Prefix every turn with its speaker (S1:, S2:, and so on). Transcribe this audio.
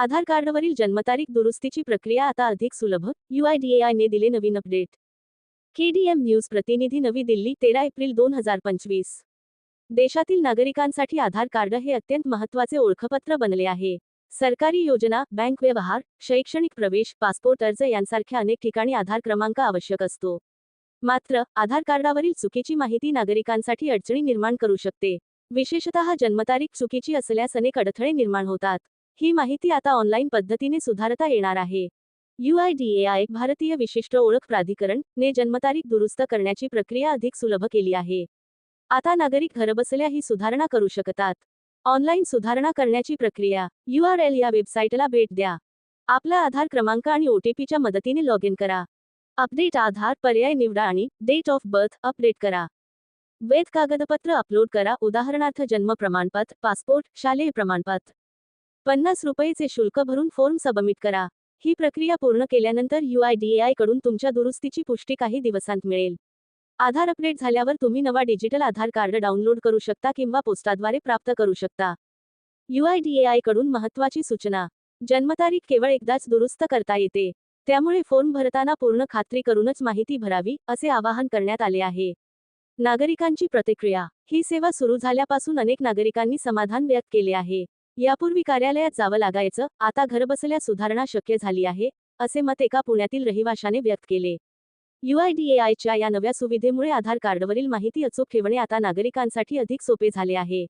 S1: आधार कार्डवरील जन्मतारीख दुरुस्तीची प्रक्रिया आता अधिक सुलभ युआयडीएआयने दिले नवीन अपडेट. केडीएम न्यूज प्रतिनिधी नवी दिल्ली तेरा एप्रिल दोन हजार पंचवीस. देशातील नागरिकांसाठी आधार कार्ड हे अत्यंत महत्त्वाचे ओळखपत्र बनले आहे. सरकारी योजना बँक व्यवहार शैक्षणिक प्रवेश पासपोर्ट अर्ज यांसारख्या अनेक ठिकाणी आधार क्रमांक आवश्यक असतो. मात्र आधार कार्डावरील चुकीची माहिती नागरिकांसाठी अडचणी निर्माण करू शकते. विशेषतः जन्मतारीख चुकीची असल्यास अनेक अडथळे निर्माण होतात. ही माहिती आता ऑनलाईन पद्धतीने सुधारता येणार आहे. युआयडीएआय भारतीय विशिष्ट ओळख प्राधिकरण ने जन्मतारीख दुरुस्त करण्याची प्रक्रिया अधिक सुलभ केली आहे. आता नागरिक घरबसल्या ही सुधारणा करू शकतात. ऑनलाईन सुधारणा करण्याची प्रक्रिया एल या वेबसाईटला भेट द्या. आपला आधार क्रमांक आणि ओटीपीच्या मदतीने लॉग इन करा. अपडेट आधार पर्याय निवडा आणि डेट ऑफ बर्थ अपडेट करा. वैध कागदपत्र अपलोड करा. उदाहरणार्थ जन्म प्रमाणपत्र पासपोर्ट शालेय प्रमाणपत्र. पन्नास रुपयेचे शुल्क भरून फॉर्म सबमिट करा. ही प्रक्रिया पूर्ण केल्यानंतर युआयडीएआयकडून तुमच्या दुरुस्तीची पुष्टी काही दिवसांत मिळेल. आधार अपडेट झाल्यावर तुम्ही नवा डिजिटल आधार कार्ड डाउनलोड करू शकता किंवा पोस्टाद्वारे प्राप्त करू शकता. युआयडीएआयकडून महत्त्वाची सूचना. जन्मतारीख केवळ एकदाच दुरुस्त करता येते. त्यामुळे फॉर्म भरताना पूर्ण खात्री करूनच माहिती भरावी असे आवाहन करण्यात आले आहे. नागरिकांची प्रतिक्रिया. ही सेवा सुरू झाल्यापासून अनेक नागरिकांनी समाधान व्यक्त केले आहे. यापूर्वी कार्यालयात जावं लागायचं आता घरबसल्या सुधारणा शक्य झाली आहे असे मत एका पुण्यातील रहिवाशाने व्यक्त केले. युआयडीएआयच्या या नव्या सुविधेमुळे आधार कार्डवरील माहिती अचूक ठेवणे आता नागरिकांसाठी अधिक सोपे झाले आहे.